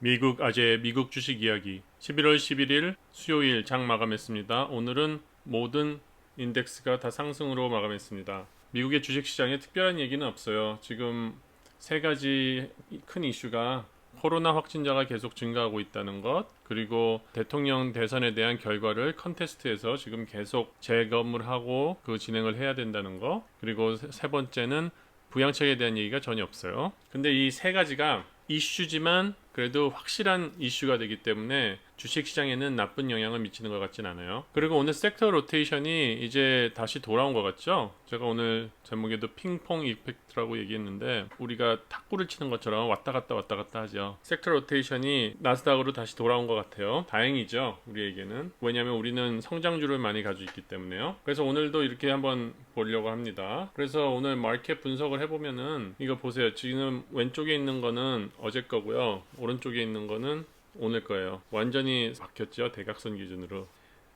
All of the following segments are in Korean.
미국 아재 미국 주식 이야기 11월 11일 수요일 장 마감했습니다. 오늘은 모든 인덱스가 다 상승으로 마감했습니다. 미국의 주식 시장에 특별한 얘기는 없어요. 지금 세 가지 큰 이슈가 코로나 확진자가 계속 증가하고 있다는 것, 그리고 대통령 대선에 대한 결과를 컨테스트에서 지금 계속 재검을 하고 그 진행을 해야 된다는 거, 그리고 세- 세 번째는 부양책에 대한 얘기가 전혀 없어요. 근데 이 세 가지가 이슈지만 그래도 확실한 이슈가 되기 때문에 주식 시장에는 나쁜 영향을 미치는 것 같진 않아요. 그리고 오늘 섹터 로테이션이 이제 다시 돌아온 것 같죠? 제가 오늘 제목에도 핑퐁 이펙트라고 얘기했는데 우리가 탁구를 치는 것처럼 왔다 갔다 왔다 갔다 하죠. 섹터 로테이션이 나스닥으로 다시 돌아온 것 같아요. 다행이죠. 우리에게는. 왜냐하면 우리는 성장주를 많이 가지고 있기 때문에요. 그래서 오늘도 이렇게 한번 보려고 합니다. 그래서 오늘 마켓 분석을 해보면은 이거 보세요. 지금 왼쪽에 있는 거는 어제 거고요. 오른쪽에 있는 거는 오늘 거예요. 완전히 바뀌었죠. 대각선 기준으로.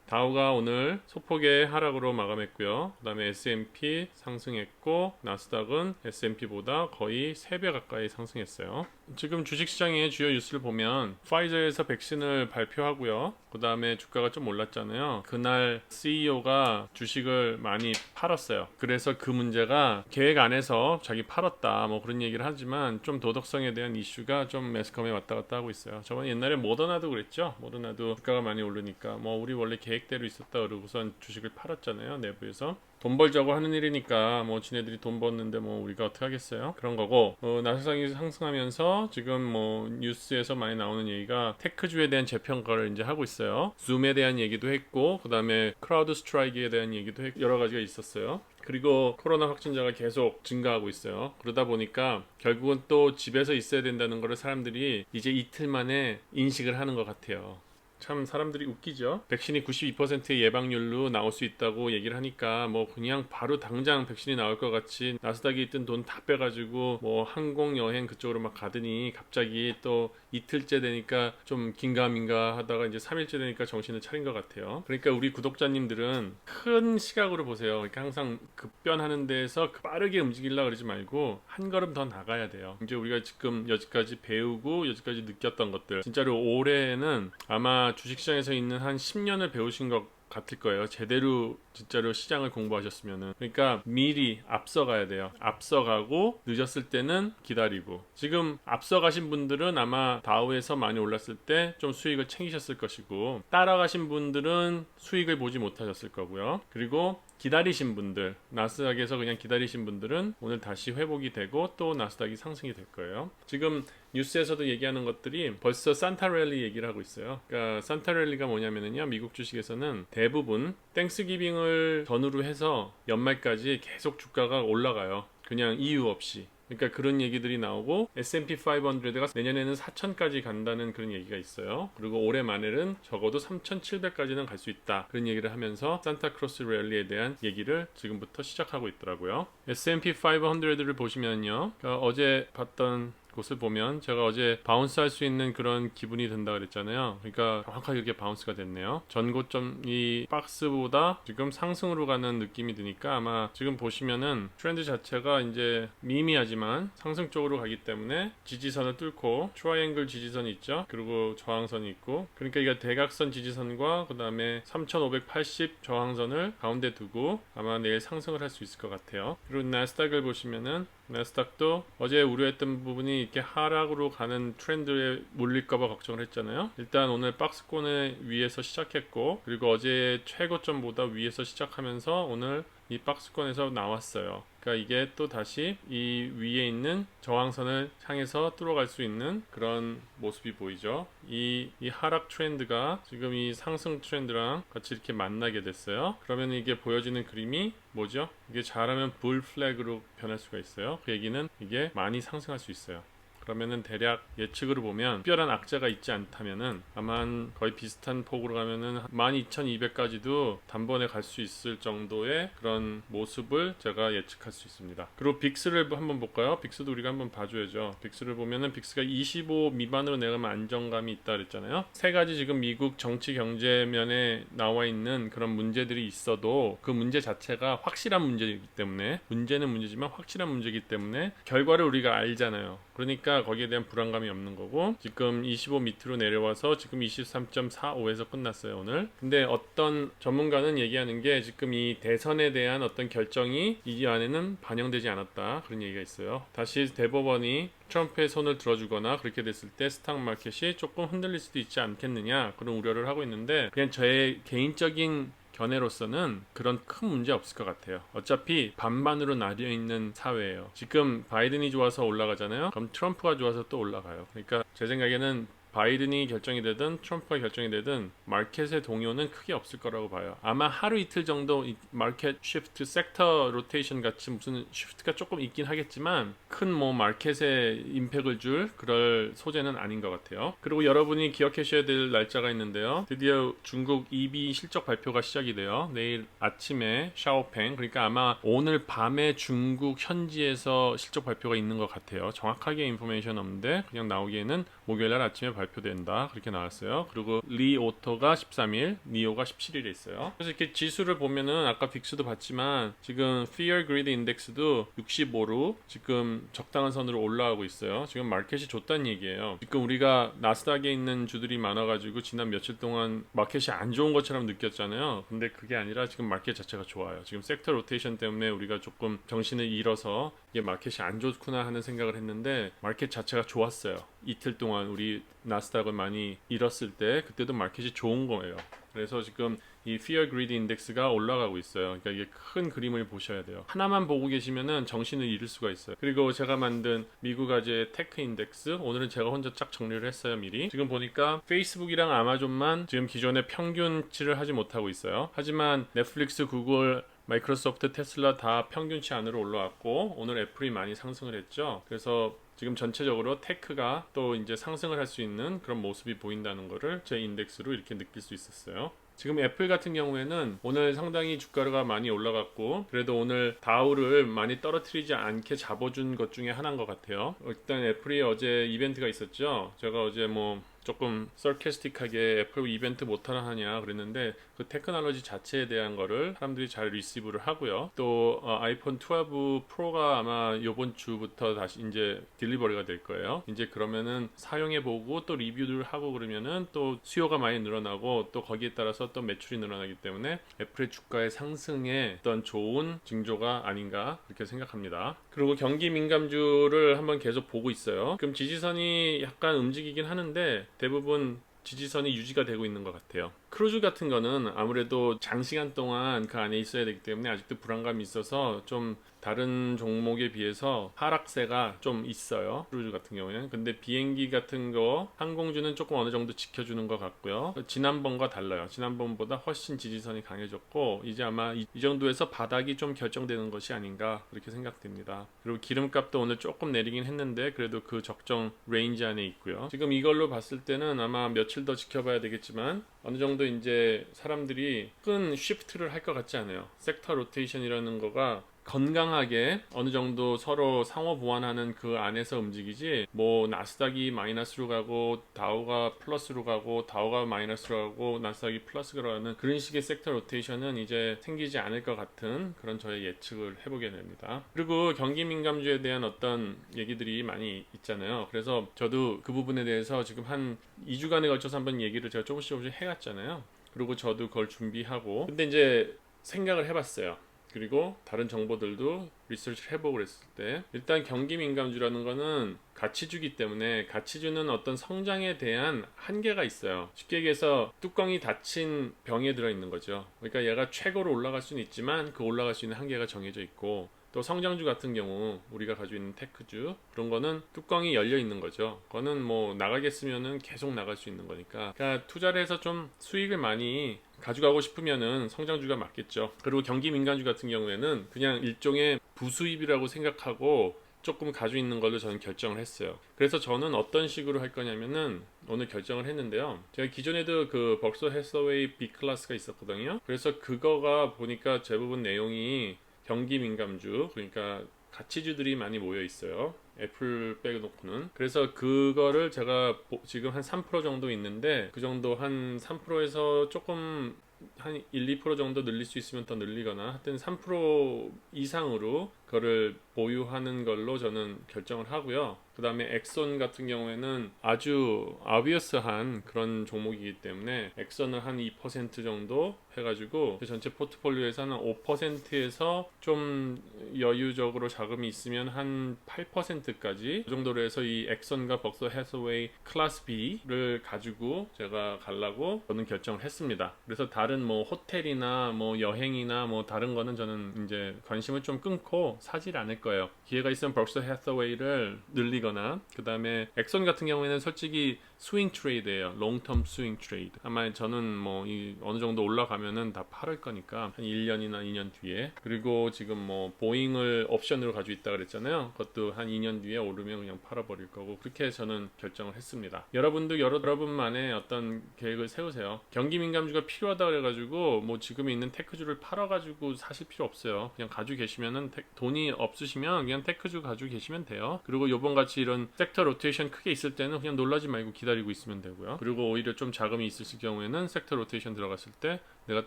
다우가 오늘 소폭의 하락으로 마감했고요. 그다음에 S&P 상승했고 나스닥은 S&P보다 거의 3배 가까이 상승했어요. 지금 주식시장의 주요 뉴스를 보면 파이저에서 백신을 발표하고요. 그 다음에 주가가 좀 올랐잖아요. 그날 CEO가 주식을 많이 팔았어요. 그래서 그 문제가 계획 안에서 자기 팔았다 뭐 그런 얘기를 하지만 좀 도덕성에 대한 이슈가 좀 매스컴에 왔다 갔다 하고 있어요. 저번 옛날에 모더나도 그랬죠. 모더나도 주가가 많이 오르니까 뭐 우리 원래 계획대로 있었다 그러고선 주식을 팔았잖아요. 내부에서. 돈 벌자고 하는 일이니까 뭐 지네들이 돈 버는데 뭐 우리가 어떻게 하겠어요? 그런 거고 어, 나스닥이 상승하면서 지금 뭐 뉴스에서 많이 나오는 얘기가 테크주에 대한 재평가를 이제 하고 있어요. 줌에 대한 얘기도 했고 그다음에 크라우드 스트라이크에 대한 얘기도 했, 여러 가지가 있었어요. 그리고 코로나 확진자가 계속 증가하고 있어요. 그러다 보니까 결국은 또 집에서 있어야 된다는 거를 사람들이 이제 이틀 만에 인식을 하는 것 같아요. 참 사람들이 웃기죠. 백신이 92%의 예방률로 나올 수 있다고 얘기를 하니까 뭐 그냥 바로 당장 백신이 나올 것 같이 나스닥에 있던 돈 다 빼가지고 뭐 항공 여행 그쪽으로 막 가더니 갑자기 또 이틀째 되니까 좀 긴가민가 하다가 이제 3일째 되니까 정신을 차린 것 같아요. 그러니까 우리 구독자님들은 큰 시각으로 보세요. 그러니까 항상 급변하는 데에서 빠르게 움직이려고 그러지 말고 한 걸음 더 나가야 돼요. 이제 우리가 지금 여지까지 배우고 여지까지 느꼈던 것들 진짜로 올해는 아마 주식시장에서 있는 한 10년을 배우신 것 같을 거예요. 제대로 진짜로 시장을 공부하셨으면은 그러니까 미리 앞서가야 돼요. 앞서가고 늦었을 때는 기다리고 지금 앞서가신 분들은 아마 다우에서 많이 올랐을 때 좀 수익을 챙기셨을 것이고 따라가신 분들은 수익을 보지 못하셨을 거고요. 그리고 기다리신 분들 나스닥에서 그냥 기다리신 분들은 오늘 다시 회복이 되고 또 나스닥이 상승이 될 거예요. 지금 뉴스에서도 얘기하는 것들이 벌써 산타랠리 얘기를 하고 있어요. 그러니까 산타랠리가 뭐냐면은요. 미국 주식에서는 대부분 땡스기빙을 전후로 해서 연말까지 계속 주가가 올라가요. 그냥 이유 없이. 그러니까 그런 얘기들이 나오고 S&P 500가 내년에는 4천까지 간다는 그런 얘기가 있어요. 그리고 올해 말에는 적어도 3,700까지는 갈 수 있다. 그런 얘기를 하면서 산타크로스 랠리에 대한 얘기를 지금부터 시작하고 있더라고요. S&P 500를 보시면요. 그러니까 어제 봤던 곳을 보면 제가 어제 바운스 할 수 있는 그런 기분이 든다 그랬잖아요. 그러니까 정확하게 이렇게 바운스가 됐네요. 전고점이 박스보다 지금 상승으로 가는 느낌이 드니까 아마 지금 보시면은 트렌드 자체가 이제 미미하지만 상승 쪽으로 가기 때문에 지지선을 뚫고 트라이앵글 지지선이 있죠. 그리고 저항선이 있고 그러니까 이게 대각선 지지선과 그 다음에 3580 저항선을 가운데 두고 아마 내일 상승을 할 수 있을 것 같아요. 그리고 나스닥을 보시면은 나스닥도 어제 우려했던 부분이 이렇게 하락으로 가는 트렌드에 몰릴까봐 걱정을 했잖아요. 일단 오늘 박스권의 위에서 시작했고, 그리고 어제 최고점보다 위에서 시작하면서 오늘 이 박스권에서 나왔어요. 그러니까 이게 또 다시 이 위에 있는 저항선을 향해서 뚫어갈 수 있는 그런 모습이 보이죠. 이, 이 하락 트렌드가 지금 이 상승 트렌드랑 같이 이렇게 만나게 됐어요. 그러면 이게 보여지는 그림이 뭐죠? 이게 잘하면 불 플래그로 변할 수가 있어요. 그 얘기는 이게 많이 상승할 수 있어요. 그러면은 대략 예측으로 보면 특별한 악재가 있지 않다면은 아마 거의 비슷한 폭으로 가면은 12,200까지도 단번에 갈 수 있을 정도의 그런 모습을 제가 예측할 수 있습니다. 그리고 빅스를 한번 볼까요? 빅스도 우리가 한번 봐줘야죠. 빅스를 보면은 빅스가 25 미만으로 내가면 안정감이 있다 그랬잖아요. 세 가지 지금 미국 정치 경제 면에 나와 있는 그런 문제들이 있어도 그 문제 자체가 확실한 문제이기 때문에 문제는 문제지만 확실한 문제이기 때문에 결과를 우리가 알잖아요. 그러니까 있으니까 거기에 대한 불안감이 없는 거고 지금 25 밑으로 내려와서 지금 23.45에서 끝났어요 오늘. 근데 어떤 전문가는 얘기하는 게 지금 이 대선에 대한 어떤 결정이 이 안에는 반영되지 않았다 그런 얘기가 있어요. 다시 대법원이 트럼프의 손을 들어주거나 그렇게 됐을 때 스탁 마켓이 조금 흔들릴 수도 있지 않겠느냐 그런 우려를 하고 있는데 그냥 저의 개인적인 견해로서는 그런 큰 문제 없을 것 같아요. 어차피 반반으로 나뉘어 있는 사회예요. 지금 바이든이 좋아서 올라가잖아요. 그럼 트럼프가 좋아서 또 올라가요. 그러니까 제 생각에는 바이든이 결정이 되든 트럼프가 결정이 되든 마켓의 동요는 크게 없을 거라고 봐요. 아마 하루 이틀 정도 이 마켓 쉬프트, 섹터 로테이션 같이 무슨 쉬프트가 조금 있긴 하겠지만 큰 뭐 마켓에 임팩을 줄 그럴 소재는 아닌 것 같아요. 그리고 여러분이 기억하셔야 될 날짜가 있는데요. 드디어 중국 EB 실적 발표가 시작이 돼요. 내일 아침에 샤오팽 그러니까 아마 오늘 밤에 중국 현지에서 실적 발표가 있는 것 같아요. 정확하게 인포메이션 없는데 그냥 나오기에는 목요일 날 아침에 발 표된다 그렇게 나왔어요. 그리고 리 오토가 13일, 니오가 17일에 있어요. 그래서 이렇게 지수를 보면은 아까 빅스도 봤지만 지금 Fear Greed Index도 65로 지금 적당한 선으로 올라가고 있어요. 지금 마켓이 좋다는 얘기예요. 지금 우리가 나스닥에 있는 주들이 많아가지고 지난 며칠 동안 마켓이 안 좋은 것처럼 느꼈잖아요. 근데 그게 아니라 지금 마켓 자체가 좋아요. 지금 섹터 로테이션 때문에 우리가 조금 정신을 잃어서 이게 마켓이 안 좋구나 하는 생각을 했는데 마켓 자체가 좋았어요. 이틀 동안 우리 나스닥을 많이 잃었을 때 그때도 마켓이 좋은 거예요. 그래서 지금 이 Fear Greed Index가 올라가고 있어요. 그러니까 이게 큰 그림을 보셔야 돼요. 하나만 보고 계시면은 정신을 잃을 수가 있어요. 그리고 제가 만든 미국 아재 테크 인덱스 오늘은 제가 혼자 쫙 정리를 했어요 미리. 지금 보니까 페이스북이랑 아마존만 지금 기존의 평균치를 하지 못하고 있어요. 하지만 넷플릭스, 구글 마이크로소프트, 테슬라 다 평균치 안으로 올라왔고 오늘 애플이 많이 상승을 했죠. 그래서 지금 전체적으로 테크가 또 이제 상승을 할 수 있는 그런 모습이 보인다는 거를 제 인덱스로 이렇게 느낄 수 있었어요. 지금 애플 같은 경우에는 오늘 상당히 주가가 많이 올라갔고 그래도 오늘 다우를 많이 떨어뜨리지 않게 잡아준 것 중에 하나인 것 같아요. 일단 애플이 어제 이벤트가 있었죠. 제가 어제 뭐 조금 서캐스틱하게 애플 이벤트 못하나 하냐 그랬는데 그 테크놀로지 자체에 대한 거를 사람들이 잘 리시브를 하고요. 또 어, 아이폰 12 프로가 아마 이번 주부터 다시 이제 딜리버리가 될 거예요. 이제 그러면은 사용해 보고 또 리뷰를 하고 그러면은 또 수요가 많이 늘어나고 또 거기에 따라서 또 매출이 늘어나기 때문에 애플의 주가의 상승에 어떤 좋은 징조가 아닌가 그렇게 생각합니다. 그리고 경기 민감주를 한번 계속 보고 있어요. 그럼 지지선이 약간 움직이긴 하는데 대부분 지지선이 유지가 되고 있는 것 같아요. 크루즈 같은 거는 아무래도 장시간 동안 그 안에 있어야 되기 때문에 아직도 불안감이 있어서 좀 다른 종목에 비해서 하락세가 좀 있어요. 크루즈 같은 경우에는. 근데 비행기 같은 거 항공주는 조금 어느 정도 지켜주는 것 같고요. 지난번과 달라요. 지난번보다 훨씬 지지선이 강해졌고 이제 아마 이, 이 정도에서 바닥이 좀 결정되는 것이 아닌가 그렇게 생각됩니다. 그리고 기름값도 오늘 조금 내리긴 했는데 그래도 그 적정 레인지 안에 있고요. 지금 이걸로 봤을 때는 아마 며칠 더 지켜봐야 되겠지만 어느 정도 이제 사람들이 큰 쉬프트를 할 것 같지 않아요. 섹터 로테이션이라는 거가 건강하게 어느 정도 서로 상호 보완하는 그 안에서 움직이지 뭐 나스닥이 마이너스로 가고 다우가 플러스로 가고 다우가 마이너스로 가고 나스닥이 플러스로 가는 그런 식의 섹터 로테이션은 이제 생기지 않을 것 같은 그런 저의 예측을 해보게 됩니다. 그리고 경기 민감주에 대한 어떤 얘기들이 많이 있잖아요. 그래서 저도 그 부분에 대해서 지금 한 2주간에 걸쳐서 한번 얘기를 제가 조금씩 조금씩 해갔잖아요. 그리고 저도 그걸 준비하고 근데 이제 생각을 해봤어요. 그리고 다른 정보들도 리서치를 해보고 그랬을 때 일단 경기 민감주라는 거는 가치주기 때문에 가치주는 어떤 성장에 대한 한계가 있어요. 쉽게 얘기해서 뚜껑이 닫힌 병에 들어있는 거죠. 그러니까 얘가 최고로 올라갈 수는 있지만 그 올라갈 수 있는 한계가 정해져 있고 또 성장주 같은 경우 우리가 가지고 있는 테크주 그런 거는 뚜껑이 열려 있는 거죠. 그거는 뭐 나가겠으면은 계속 나갈 수 있는 거니까. 그러니까 투자를 해서 좀 수익을 많이 가져가고 싶으면은 성장주가 맞겠죠. 그리고 경기 민간주 같은 경우에는 그냥 일종의 부수입이라고 생각하고 조금 가지고 있는 걸로 저는 결정을 했어요. 그래서 저는 어떤 식으로 할 거냐면은 오늘 결정을 했는데요. 제가 기존에도 그 벅서 해서웨이 B 클래스가 있었거든요. 그래서 그거가 보니까 대부분 내용이 경기 민감주 그러니까 가치주들이 많이 모여 있어요. 애플 빼놓고는 그래서 그거를 제가 지금 한 3% 정도 있는데 그 정도 한 3%에서 조금 한 1, 2% 정도 늘릴 수 있으면 더 늘리거나 하여튼 3% 이상으로 그 그거를 보유하는 걸로 저는 결정을 하고요. 그 다음에 엑선 같은 경우에는 아주 아비어스한 그런 종목이기 때문에 엑선을 한 2% 정도 해가지고 그 전체 포트폴리오에서 는 5%에서 좀 여유적으로 자금이 있으면 한 8%까지 그 정도로 해서 이 엑선과 벅서 해서웨이 클래스 B를 가지고 제가 가려고 저는 결정을 했습니다. 그래서 다른 뭐 호텔이나 뭐 여행이나 뭐 다른 거는 저는 이제 관심을 좀 끊고 사질 않을 거예요. 기회가 있으면 벅서 해서웨이를 늘리거나 그 다음에 엑선 같은 경우에는 솔직히 스윙 트레이드예요. 롱텀 스윙 트레이드. 아마 저는 뭐 이 어느 정도 올라가면은 다 팔을 거니까 한 1년이나 2년 뒤에. 그리고 지금 뭐 보잉을 옵션으로 가지고 있다 그랬잖아요. 그것도 한 2년 뒤에 오르면 그냥 팔아 버릴 거고 그렇게 저는 결정을 했습니다. 여러분도 여러 여러분만의 어떤 계획을 세우세요. 경기 민감주가 필요하다 그래 가지고 뭐 지금 있는 테크주를 팔아 가지고 사실 필요 없어요. 그냥 가지고 계시면은 테- 돈이 없으시면 그냥 테크주 가지고 계시면 돼요. 그리고 요번 같이 이런 섹터 로테이션 크게 있을 때는 그냥 놀라지 말고 기다리고 있으면 되고요. 그리고 오히려 좀 자금이 있으실 경우에는 섹터 로테이션 들어갔을 때 내가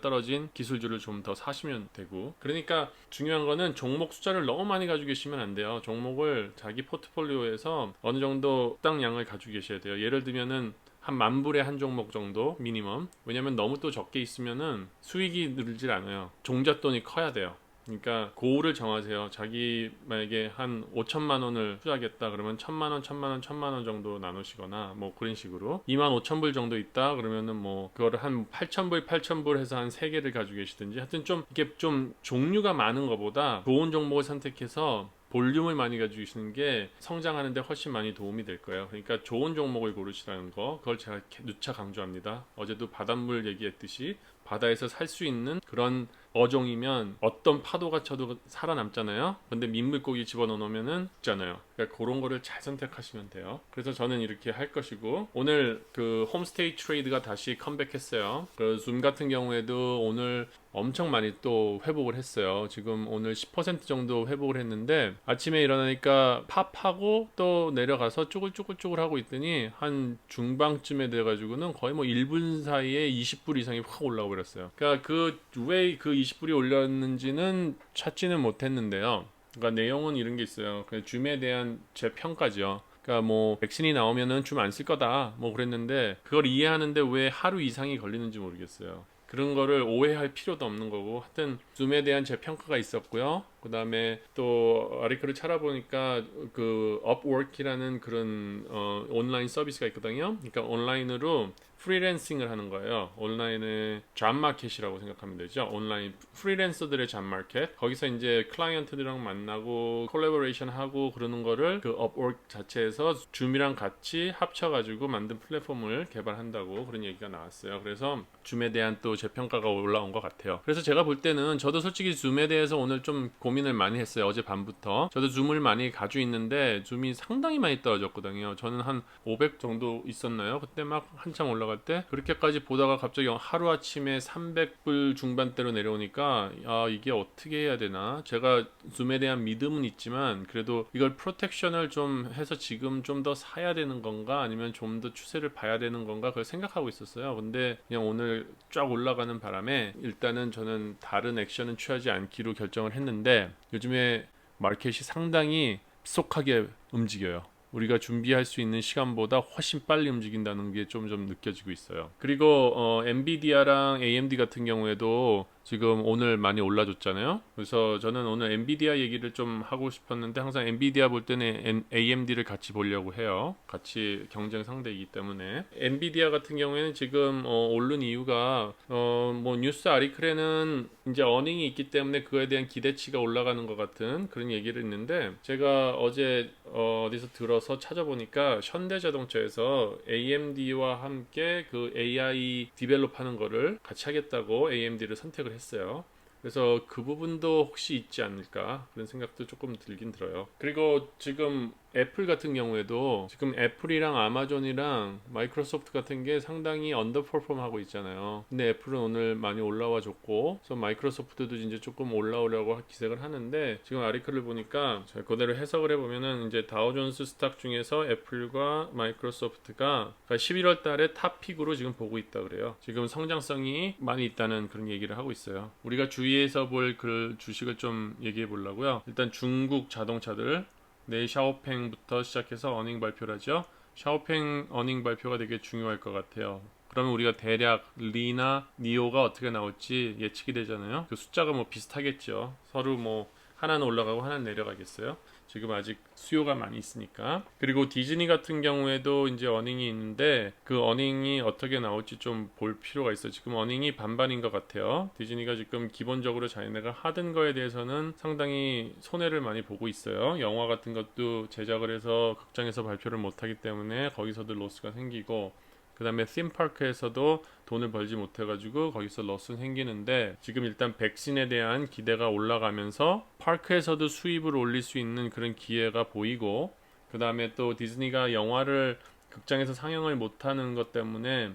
떨어진 기술주를 좀 더 사시면 되고 그러니까 중요한 거는 종목 숫자를 너무 많이 가지고 계시면 안 돼요 종목을 자기 포트폴리오에서 어느 정도 딱 양을 가지고 계셔야 돼요 예를 들면은 한 만 불에 한 종목 정도 미니멈. 왜냐면 너무 또 적게 있으면은 수익이 늘질 않아요. 종잣돈이 커야 돼요. 그러니까 고를 정하세요. 자기 만약에 한 5천만 원을 투자하겠다 그러면 천만 원, 천만 원, 천만 원 정도 나누시거나 뭐 그런 식으로 2만 5천 불 정도 있다 그러면은 뭐 그거를 한 8천 불, 8천 불 해서 한 세 개를 가지고 계시든지 하여튼 좀 이게 좀 종류가 많은 것보다 좋은 종목을 선택해서 볼륨을 많이 가지고 계시는 게 성장하는데 훨씬 많이 도움이 될 거예요. 그러니까 좋은 종목을 고르시라는 거, 그걸 제가 누차 강조합니다. 어제도 바닷물 얘기했듯이 바다에서 살 수 있는 그런 어종이면 어떤 파도가 쳐도 살아남잖아요. 근데 민물고기 집어넣으면은 죽잖아요. 그러니까 그런 거를 잘 선택하시면 돼요. 그래서 저는 이렇게 할 것이고 오늘 그 홈스테이 트레이드가 다시 컴백했어요. 그 줌 같은 경우에도 오늘 엄청 많이 또 회복을 했어요. 지금 오늘 10% 정도 회복을 했는데 아침에 일어나니까 팝하고 또 내려가서 쭈글쭈글쭈글 하고 있더니 한 중방쯤에 돼가지고는 거의 뭐 1분 사이에 20불 이상이 확 올라가 버렸어요. 그러니까 그 왜그 20불이 올렸는지는 찾지는 못했는데요. 그러니까 내용은 이런 게 있어요. 그 줌에 대한 제 평가죠. 그러니까 뭐 백신이 나오면은 줌 안 쓸 거다 뭐 그랬는데 그걸 이해하는데 왜 하루 이상이 걸리는지 모르겠어요. 그런 거를 오해할 필요도 없는 거고 하여튼 줌에 대한 제 평가가 있었고요. 그 다음에 또 아리크를 찾아보니까 그 업워크라는 그런 어, 온라인 서비스가 있거든요. 그러니까 온라인으로 프리랜싱을 하는 거예요. 온라인의 잡마켓이라고 생각하면 되죠. 온라인 프리랜서들의 잡마켓. 거기서 이제 클라이언트들이랑 만나고 콜라보레이션 하고 그러는 거를 그 업워크 자체에서 줌이랑 같이 합쳐 가지고 만든 플랫폼을 개발한다고 그런 얘기가 나왔어요. 그래서 줌에 대한 또 재평가가 올라온 것 같아요. 그래서 제가 볼 때는 저도 솔직히 줌에 대해서 오늘 좀 고민 을 많이 했어요. 어제 밤부터. 저도 줌을 많이 가지고 있는데 줌이 상당히 많이 떨어졌거든요. 저는 한 500 정도 있었나요? 그때 막 한참 올라갈 때 그렇게까지 보다가 갑자기 하루 아침에 300불 중반대로 내려오니까 아 이게 어떻게 해야 되나? 제가 줌에 대한 믿음은 있지만 그래도 이걸 프로텍션을 좀 해서 지금 좀 더 사야 되는 건가 아니면 좀 더 추세를 봐야 되는 건가 그걸 생각하고 있었어요. 근데 그냥 오늘 쫙 올라가는 바람에 일단은 저는 다른 액션은 취하지 않기로 결정을 했는데 요즘에 마켓이 상당히 속하게 움직여요. 우리가 준비할 수 있는 시간보다 훨씬 빨리 움직인다는 게 좀좀 느껴지고 있어요. 그리고 어, 엔비디아랑 AMD 같은 경우에도 지금 오늘 많이 올라줬잖아요. 그래서 저는 오늘 엔비디아 얘기를 좀 하고 싶었는데 항상 엔비디아 볼 때는 AMD를 같이 보려고 해요. 같이 경쟁 상대이기 때문에 엔비디아 같은 경우에는 지금 어, 오른 이유가 어, 뭐 뉴스 아리클에는 이제 어닝이 있기 때문에 그거에 대한 기대치가 올라가는 것 같은 그런 얘기를 했는데 제가 어제 어, 어디서 들어서 찾아보니까 현대자동차에서 AMD와 함께 그 AI 디벨롭하는 거를 같이 하겠다고 AMD를 선택을 했어요. 그래서 그 부분도 혹시 있지 않을까 그런 생각도 조금 들긴 들어요. 그리고 지금 애플 같은 경우에도 지금 애플이랑 아마존이랑 마이크로소프트 같은 게 상당히 언더퍼폼 하고 있잖아요. 근데 애플은 오늘 많이 올라와 줬고, 그래서 마이크로소프트도 이제 조금 올라오려고 기색을 하는데 지금 아리클을 보니까 자, 그대로 해석을 해보면은 이제 다우존스 스탁 중에서 애플과 마이크로소프트가 11월 달에 탑픽으로 지금 보고 있다 그래요. 지금 성장성이 많이 있다는 그런 얘기를 하고 있어요. 우리가 주의해 위에서 볼 그 주식을 좀 얘기해 보려고요. 일단 중국 자동차들 내일 샤오팽부터 시작해서 어닝 발표를 하죠. 샤오팽 어닝 발표가 되게 중요할 것 같아요. 그러면 우리가 대략 리나 니오가 어떻게 나올지 예측이 되잖아요. 그 숫자가 뭐 비슷하겠죠. 서로 뭐 하나는 올라가고 하나는 내려가겠어요. 지금 아직 수요가 많이 있으니까. 그리고 디즈니 같은 경우에도 이제 어닝이 있는데 그 어닝이 어떻게 나올지 좀 볼 필요가 있어요. 지금 어닝이 반반인 것 같아요. 디즈니가 지금 기본적으로 자기네가 하던 거에 대해서는 상당히 손해를 많이 보고 있어요. 영화 같은 것도 제작을 해서 극장에서 발표를 못 하기 때문에 거기서도 로스가 생기고 그 다음에 씬파크에서도 돈을 벌지 못해가지고 거기서 러스 생기는데 지금 일단 백신에 대한 기대가 올라가면서 파크에서도 수입을 올릴 수 있는 그런 기회가 보이고 그 다음에 또 디즈니가 영화를 극장에서 상영을 못하는 것 때문에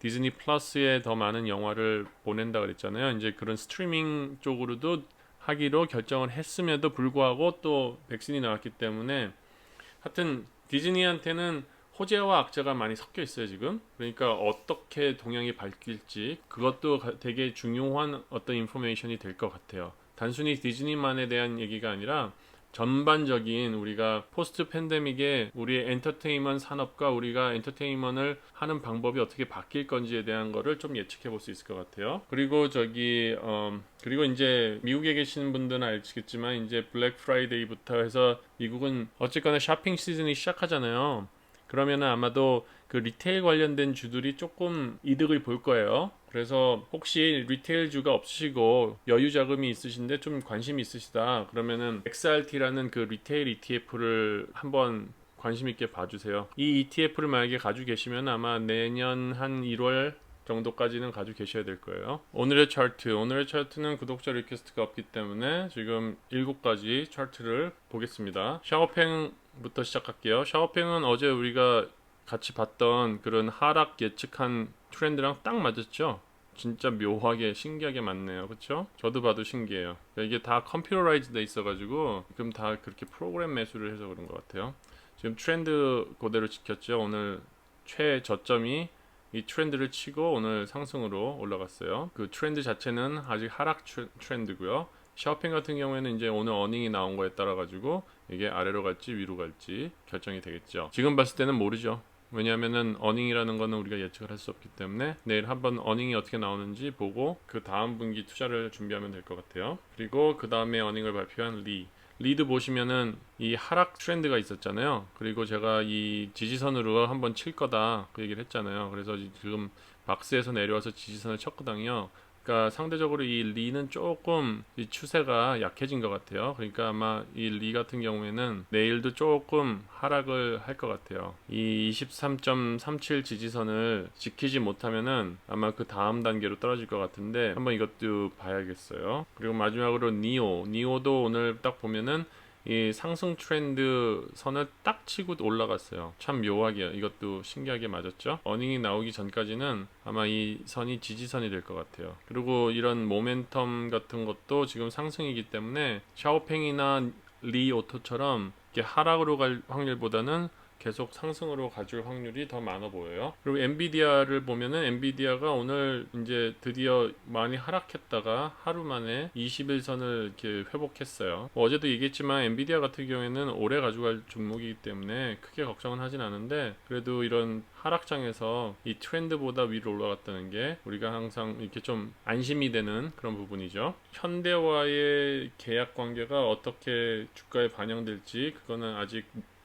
디즈니 플러스에 더 많은 영화를 보낸다 그랬잖아요. 이제 그런 스트리밍 쪽으로도 하기로 결정을 했음에도 불구하고 또 백신이 나왔기 때문에 하여튼 디즈니한테는 호재와 악재가 많이 섞여 있어요 지금 그러니까 어떻게 동향이 바뀔지 그것도 가- 되게 중요한 어떤 인포메이션이 될 것 같아요 단순히 디즈니만에 대한 얘기가 아니라 전반적인 우리가 포스트 팬데믹에 우리의 엔터테인먼트 산업과 우리가 엔터테인먼트를 하는 방법이 어떻게 바뀔 건지에 대한 거를 좀 예측해 볼 수 있을 것 같아요. 그리고 저기 음, 그리고 이제 미국에 계시는 분들은 알겠지만 이제 블랙 프라이데이부터 해서 미국은 어쨌거나 쇼핑 시즌이 시작하잖아요. 그러면은 아마도 그 리테일 관련된 주들이 조금 이득을 볼 거예요. 그래서 혹시 리테일 주가 없으시고 여유 자금이 있으신데 좀 관심이 있으시다. 그러면은 XRT라는 그 리테일 ETF를 한번 관심 있게 봐주세요. 이 ETF를 만약에 가지고 계시면 아마 내년 한 1월 정도까지는 가지고 계셔야 될 거예요. 오늘의 차트, 오늘의 차트는 구독자 리퀘스트가 없기 때문에 지금 7가지 차트를 보겠습니다. 샤오팽 부터 시작할게요. 샤오팽은 어제 우리가 같이 봤던 그런 하락 예측한 트렌드랑 딱 맞았죠? 진짜 묘하게 신기하게 맞네요. 그렇죠? 저도 봐도 신기해요. 이게 다 컴퓨터라이즈 돼 있어가지고 지금 다 그렇게 프로그램 매수를 해서 그런 것 같아요. 지금 트렌드 그대로 지켰죠. 오늘 최저점이 이 트렌드를 치고 오늘 상승으로 올라갔어요. 그 트렌드 자체는 아직 하락 트렌드고요. 샤오핑 같은 경우에는 이제 오늘 어닝이 나온 거에 따라 가지고 이게 아래로 갈지 위로 갈지 결정이 되겠죠. 지금 봤을 때는 모르죠. 왜냐하면은 어닝이라는 거는 우리가 예측을 할 수 없기 때문에 내일 한번 어닝이 어떻게 나오는지 보고 그 다음 분기 투자를 준비하면 될 것 같아요. 그리고 그 다음에 어닝을 발표한 리. 리드 보시면은 이 하락 트렌드가 있었잖아요. 그리고 제가 이 지지선으로 한번 칠 거다 그 얘기를 했잖아요. 그래서 지금 박스에서 내려와서 지지선을 쳤거든요. 그러니까 상대적으로 이 리는 조금 이 추세가 약해진 것 같아요. 그러니까 아마 이 리 같은 경우에는 내일도 조금 하락을 할 것 같아요. 이 23.37 지지선을 지키지 못하면은 아마 그 다음 단계로 떨어질 것 같은데 한번 이것도 봐야겠어요. 그리고 마지막으로 니오, 니오도 오늘 딱 보면은 이 상승 트렌드 선을 딱 치고 올라갔어요. 참 묘하게 이것도 신기하게 맞았죠. 어닝이 나오기 전까지는 아마 이 선이 지지선이 될 것 같아요. 그리고 이런 모멘텀 같은 것도 지금 상승이기 때문에 샤오팽이나 리 오토처럼 이렇게 하락으로 갈 확률보다는 계속 상승으로 가줄 확률이 더 많아 보여요. 그리고 엔비디아를 보면은 엔비디아가 오늘 이제 드디어 많이 하락했다가 하루 만에 21선을 이렇게 회복했어요. 뭐 어제도 얘기했지만 엔비디아 같은 경우에는 오래 가져갈 종목이기 때문에 크게 걱정은 하진 않은데 그래도 이런 하락장에서 이 트렌드보다 위로 올라갔다는 게 우리가 항상 이렇게 좀 안심이 되는 그런 부분이죠. 현대와의 계약 관계가 어떻게 주가에 반영될지 그거는 아직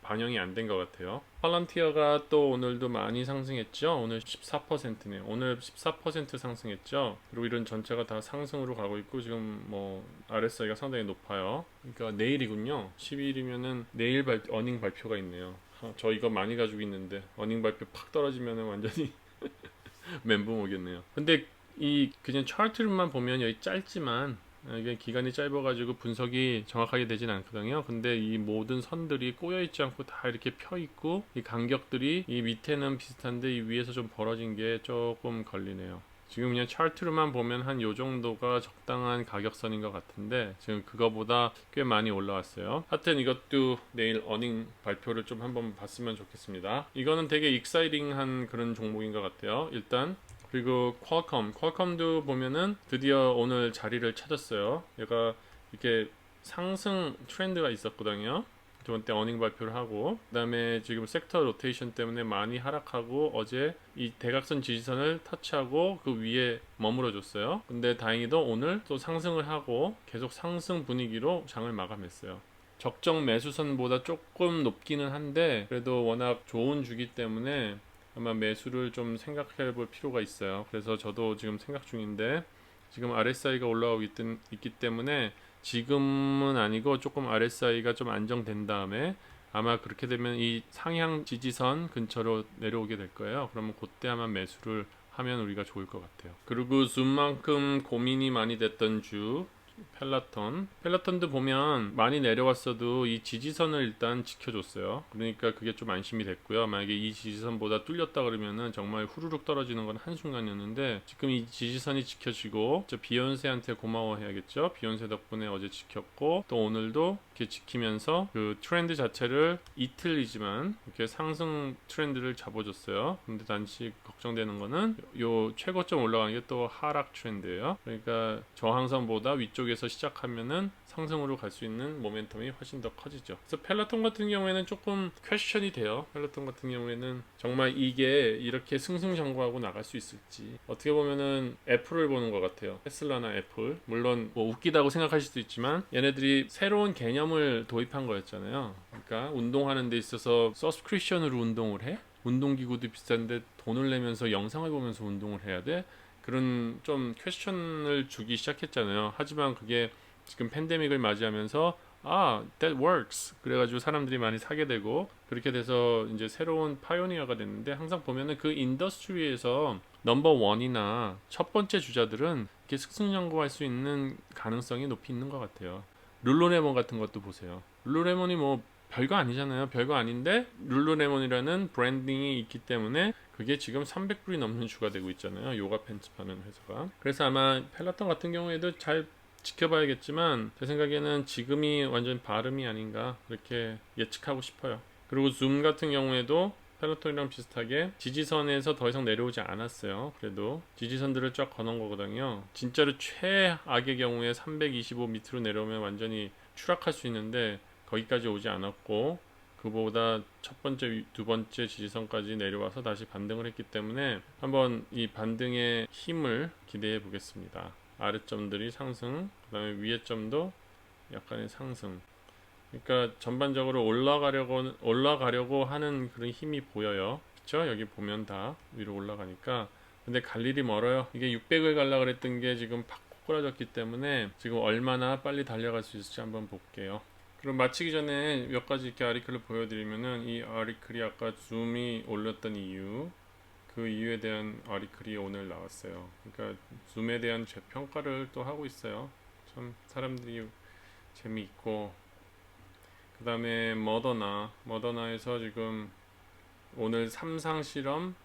반영이 안 된 것 같아요. 팔란티어가 또 오늘도 많이 상승했죠. 오늘 14%네요. 오늘 14% 상승했죠. 그리고 이런 전체가 다 상승으로 가고 있고 지금 뭐 RSI가 상당히 높아요. 그러니까 내일이군요. 12일이면은 내일 발, 어닝 발표가 있네요. 아, 저 이거 많이 가지고 있는데 어닝 발표 팍 떨어지면은 완전히 멘붕 오겠네요. 근데 이 그냥 차트만 보면 여기 짧지만 아, 이게 기간이 짧아가지고 분석이 정확하게 되진 않거든요. 근데 이 모든 선들이 꼬여 있지 않고 다 이렇게 펴 있고 이 간격들이 이 밑에는 비슷한데 이 위에서 좀 벌어진 게 조금 걸리네요. 지금 그냥 차트로만 보면 한 요 정도가 적당한 가격선인 것 같은데 지금 그거보다 꽤 많이 올라왔어요. 하여튼 이것도 내일 어닝 발표를 좀 한번 봤으면 좋겠습니다. 이거는 되게 익사이딩한 그런 종목인 것 같아요. 일단 그리고 퀄컴, 퀄컴도 보면은 드디어 오늘 자리를 찾았어요. 얘가 이렇게 상승 트렌드가 있었거든요. 저번 때 어닝 발표를 하고 그다음에 지금 섹터 로테이션 때문에 많이 하락하고 어제 이 대각선 지지선을 터치하고 그 위에 머물러 줬어요. 근데 다행히도 오늘 또 상승을 하고 계속 상승 분위기로 장을 마감했어요. 적정 매수선보다 조금 높기는 한데 그래도 워낙 좋은 주기 때문에 아마 매수를 좀 생각해 볼 필요가 있어요. 그래서 저도 지금 생각 중인데 지금 RSI가 올라오고 있, 있기 때문에 지금은 아니고 조금 RSI가 좀 안정된 다음에 아마 그렇게 되면 이 상향 지지선 근처로 내려오게 될 거예요. 그러면 그때 아마 매수를 하면 우리가 좋을 것 같아요. 그리고 줌만큼 고민이 많이 됐던 주 펠라톤. 펠라톤도 보면 많이 내려왔어도 이 지지선을 일단 지켜줬어요. 그러니까 그게 좀 안심이 됐고요. 만약에 이 지지선보다 뚫렸다 그러면은 정말 후루룩 떨어지는 건 한순간이었는데 지금 이 지지선이 지켜지고 저 비욘세한테 고마워해야겠죠. 비욘세 덕분에 어제 지켰고 또 오늘도 이렇게 지키면서 그 트렌드 자체를 이틀이지만 이렇게 상승 트렌드를 잡아줬어요. 근데 단지 걱정되는 거는 요 최고점 올라가는 게 또 하락 트렌드예요. 그러니까 저항선보다 위쪽에서 시작하면은 상승으로 갈 수 있는 모멘텀이 훨씬 더 커지죠. 그래서 펠라톤 같은 경우에는 조금 퀘션이 돼요. 펠라톤 같은 경우에는 정말 이게 이렇게 승승장구하고 나갈 수 있을지 어떻게 보면은 애플을 보는 것 같아요. 테슬라나 애플 물론 뭐 웃기다고 생각하실 수도 있지만 얘네들이 새로운 개념 을 도입한 거였잖아요. 그러니까 운동하는 데 있어서 서브스크리션으로 운동을 해? 운동기구도 비싼데 돈을 내면서 영상을 보면서 운동을 해야 돼? 그런 좀 퀘션을 주기 시작했잖아요. 하지만 그게 지금 팬데믹을 맞이하면서 아, that works. 그래가지고 사람들이 많이 사게 되고 그렇게 돼서 이제 새로운 파이오니어가 됐는데 항상 보면은 그 인더스트리에서 넘버 원이나 첫 번째 주자들은 이렇게 승승장구할 수 있는 가능성이 높이 있는 것 같아요. 룰루레몬 같은 것도 보세요. 룰루레몬이 뭐 별거 아니잖아요. 별거 아닌데 룰루레몬이라는 브랜딩이 있기 때문에 그게 지금 300불이 넘는 주가 되고 있잖아요. 요가 팬츠 파는 회사가. 그래서 아마 펠라톤 같은 경우에도 잘 지켜봐야겠지만 제 생각에는 지금이 완전 발음이 아닌가 그렇게 예측하고 싶어요. 그리고 줌 같은 경우에도 펠로톤이랑 비슷하게 지지선에서 더 이상 내려오지 않았어요. 그래도 지지선들을 쫙 거는 거거든요. 진짜로 최악의 경우에 325 밑으로 내려오면 완전히 추락할 수 있는데 거기까지 오지 않았고 그보다 첫 번째, 두 번째 지지선까지 내려와서 다시 반등을 했기 때문에 한번 이 반등의 힘을 기대해 보겠습니다. 아래점들이 상승, 그 다음에 위에 점도 약간의 상승. 그러니까 전반적으로 올라가려고 올라가려고 하는 그런 힘이 보여요. 그렇죠? 여기 보면 다 위로 올라가니까. 근데 갈 일이 멀어요. 이게 600을 갈라 그랬던 게 지금 팍 꼬꾸라졌기 때문에 지금 얼마나 빨리 달려갈 수 있을지 한번 볼게요. 그럼 마치기 전에 몇 가지 이렇게 아리클을 보여드리면은 이 아리클이 아까 줌이 올렸던 이유 그 이유에 대한 아리클이 오늘 나왔어요. 그러니까 줌에 대한 재평가를 또 하고 있어요. 참 사람들이 재미있고 그 다음에 머더나 머더나에서 지금 오늘 삼상 실험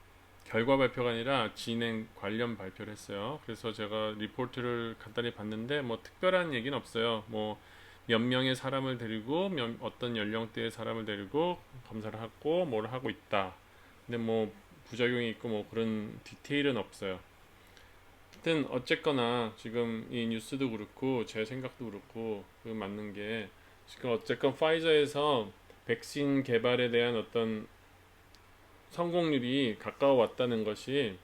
결과 발표가 아니라 진행 관련 발표를 했어요. 그래서 제가 리포트를 간단히 봤는데 뭐 특별한 얘기는 없어요. 뭐 몇 명의 사람을 데리고 몇, 어떤 연령대의 사람을 데리고 검사를 하고 뭘 하고 있다. 근데 뭐 부작용이 있고 뭐 그런 디테일은 없어요. 하여튼 어쨌거나 지금 이 뉴스도 그렇고 제 생각도 그렇고 그 맞는 게 지금 어쨌건 파이저에서 백신 개발에 대한 어떤 성공률이 가까워 왔다는 것이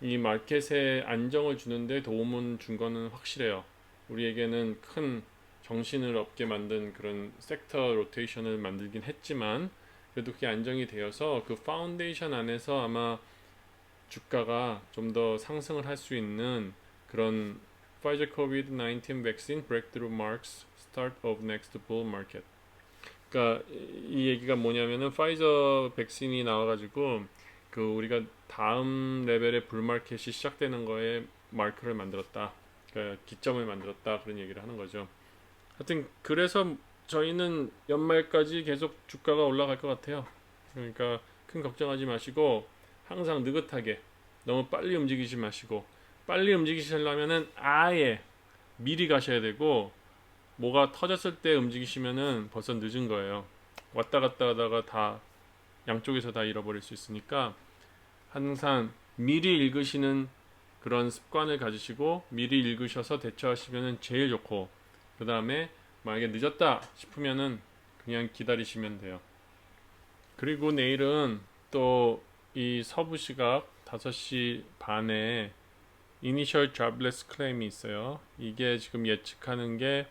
이 마켓에 안정을 주는데 도움은 준 거는 확실해요. 우리에게는 큰 정신을 없게 만든 그런 섹터 로테이션을 만들긴 했지만 그래도 그게 안정이 되어서 그 파운데이션 안에서 아마 주가가 좀 더 상승을 할 수 있는 그런 Pfizer COVID-19 vaccine breakthrough start of next bull market. 그러니까 이 얘기가 뭐냐면은 파이저 백신이 나와가지고 그 우리가 다음 레벨의 불마켓이 시작되는 거에 마크를 만들었다. 그러니까 기점을 만들었다 그런 얘기를 하는 거죠. 하여튼 그래서 저희는 연말까지 계속 주가가 올라갈 것 같아요. 그러니까 큰 걱정하지 마시고 항상 느긋하게 너무 빨리 움직이지 마시고 빨리 움직이시려면은 아예 미리 가셔야 되고 뭐가 터졌을 때 움직이시면은 벌써 늦은 거예요. 왔다 갔다 하다가 다 양쪽에서 다 잃어버릴 수 있으니까 항상 미리 읽으시는 그런 습관을 가지시고 미리 읽으셔서 대처하시면 제일 좋고 그 다음에 만약에 늦었다 싶으면은 그냥 기다리시면 돼요. 그리고 내일은 또 이 서부 시각 5시 반에 이니셜 jobless claim이 있어요. 이게 지금 예측하는 게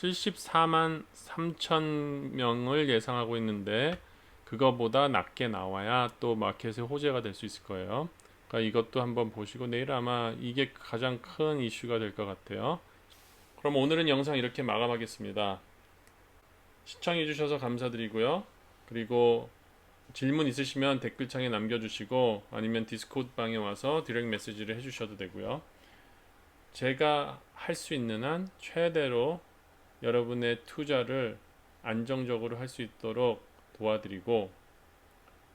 74만 3천 명을 예상하고 있는데 그거보다 낮게 나와야 또 마켓의 호재가 될 수 있을 거예요. 그러니까 이것도 한번 보시고 내일 아마 이게 가장 큰 이슈가 될 것 같아요. 그럼 오늘은 영상 이렇게 마감하겠습니다. 시청해 주셔서 감사드리고요. 그리고 질문 있으시면 댓글창에 남겨주시고 아니면 디스코드 방에 와서 디렉트 메시지를 해주셔도 되고요. 제가 할 수 있는 한 최대로 여러분의 투자를 안정적으로 할 수 있도록 도와드리고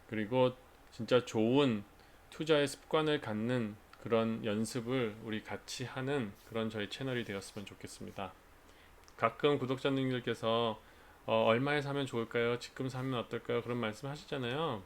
그리고 진짜 좋은 투자의 습관을 갖는 그런 연습을 우리 같이 하는 그런 저희 채널이 되었으면 좋겠습니다. 가끔 구독자님들께서 어, 얼마에 사면 좋을까요? 지금 사면 어떨까요? 그런 말씀 하시잖아요.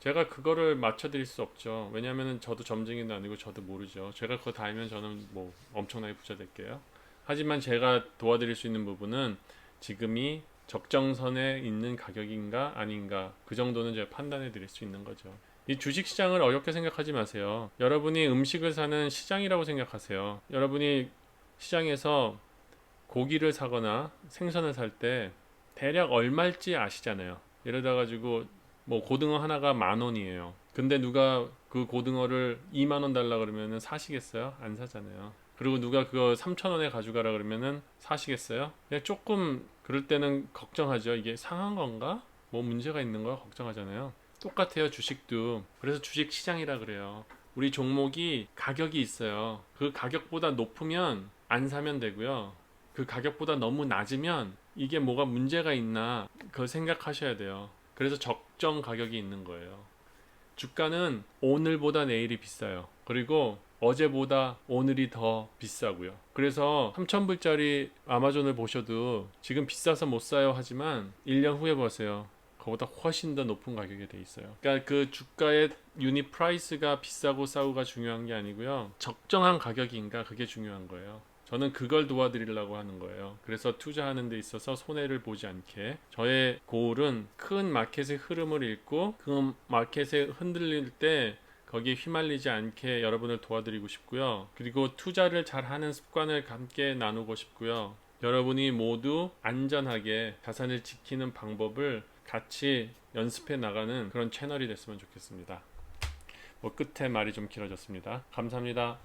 제가 그거를 맞춰드릴 수 없죠. 왜냐하면 저도 점쟁이도 아니고 저도 모르죠. 제가 그거 다 알면 저는 뭐 엄청나게 부자 될게요. 하지만 제가 도와드릴 수 있는 부분은 지금이 적정선에 있는 가격인가 아닌가 그 정도는 제가 판단해 드릴 수 있는 거죠. 이 주식 시장을 어렵게 생각하지 마세요. 여러분이 음식을 사는 시장이라고 생각하세요. 여러분이 시장에서 고기를 사거나 생선을 살 때 대략 얼마일지 아시잖아요. 예를 들어 가지고 뭐 고등어 하나가 만 원이에요. 근데 누가 그 고등어를 2만 원 달라 그러면은 사시겠어요? 안 사잖아요. 그리고 누가 그거 3천 원에 가져가라 그러면은 사시겠어요? 그냥 조금 그럴 때는 걱정하죠. 이게 상한 건가? 뭐 문제가 있는 거야? 걱정하잖아요. 똑같아요. 주식도. 그래서 주식 시장이라 그래요. 우리 종목이 가격이 있어요. 그 가격보다 높으면 안 사면 되고요. 그 가격보다 너무 낮으면 이게 뭐가 문제가 있나 그걸 생각하셔야 돼요. 그래서 적정 가격이 있는 거예요. 주가는 오늘보다 내일이 비싸요. 그리고 어제보다 오늘이 더 비싸고요. 그래서 3,000불짜리 아마존을 보셔도 지금 비싸서 못 사요 하지만 1년 후에 보세요. 그보다 훨씬 더 높은 가격이 돼 있어요. 그러니까 그 주가의 유닛 프라이스가 비싸고 싸고가 중요한 게 아니고요. 적정한 가격인가 그게 중요한 거예요. 저는 그걸 도와드리려고 하는 거예요. 그래서 투자하는 데 있어서 손해를 보지 않게 저의 고울은 큰 마켓의 흐름을 읽고 그 마켓에 흔들릴 때 거기에 휘말리지 않게 여러분을 도와드리고 싶고요. 그리고 투자를 잘 하는 습관을 함께 나누고 싶고요. 여러분이 모두 안전하게 자산을 지키는 방법을 같이 연습해 나가는 그런 채널이 됐으면 좋겠습니다. 뭐 끝에 말이 좀 길어졌습니다. 감사합니다.